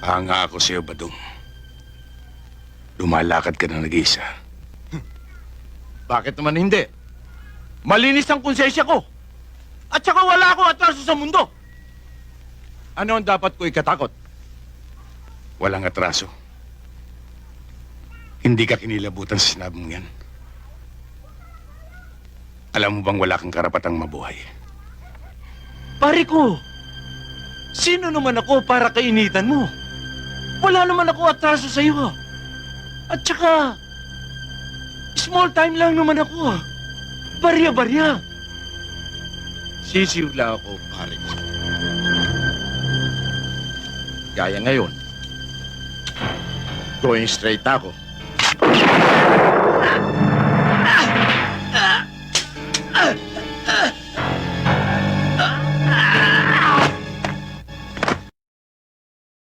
Hanga ako sa'yo, Badong. Lumalakad ka na nag-isa. Bakit naman hindi? Malinis ang konsensya ko. At saka wala akong atraso sa mundo. Ano ang dapat ko ikatakot? Walang atraso. Hindi ka kinilabutan sa sinabi mong yan. Alam mo bang wala kang karapatang mabuhay? Pare ko, sino naman ako para kainitan mo? Wala naman ako atraso sa ah. At saka, small time lang naman ako. Barya-barya. Sisiw lang ako, pare. Gaya ngayon, going straight ako.